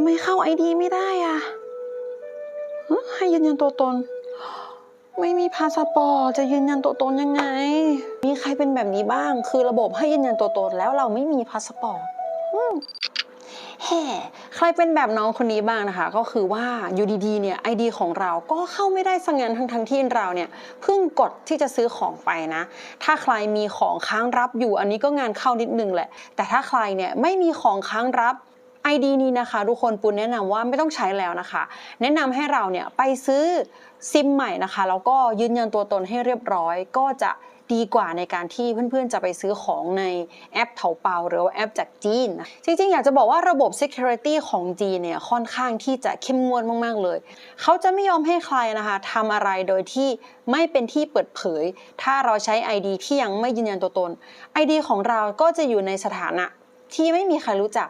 ำไมเข้าไอดีไม่ได้อะฮะให้ยืนยันตัวตน ไม่มีพาสปอร์ตจะยืนยันตัวตนยังไง มีใครเป็นแบบนี้บ้าง คือระบบให้ยืนยันตัวตนแล้วเราไม่มีพาสปอร์ตแห่ใครเป็นแบบน้องคนนี้บ้างนะคะ ก็คือว่าอยู่ดีๆเนี่ยไอดีของเราก็เข้าไม่ได้สังงานทั้งทั้งที่เราเนี่ยเพิ่งกดที่จะซื้อของไปนะ ถ้าใครมีของค้างรับอยู่อันนี้ก็งานเข้านิดนึงแหละ แต่ถ้าใครเนี่ยไม่มีของค้างรับ ID นี้นะคะทุกคนปูนแนะนำว่าไม่ต้องใช้แล้วนะคะ แนะนำให้เราเนี่ยไปซื้อซิมใหม่นะคะแล้วก็ยืนยันตัวตนให้เรียบร้อย ก็จะดีกว่าในการที่เพื่อนๆ จะไปซื้อของในแอปเถาเปาหรือว่าแอปจากจีนนะจริงๆ อยากจะบอกว่าระบบ Security ของจีนเนี่ยค่อนข้างที่จะเข้มงวดมากๆ เลย เขาจะไม่ยอมให้ใครนะคะทำอะไรโดยที่ไม่เป็นที่เปิดเผย ถ้าเราใช้ ID ที่ยังไม่ยืนยันตัวตน ID ของเราก็จะอยู่ในสถานะที่ไม่มีใครรู้จัก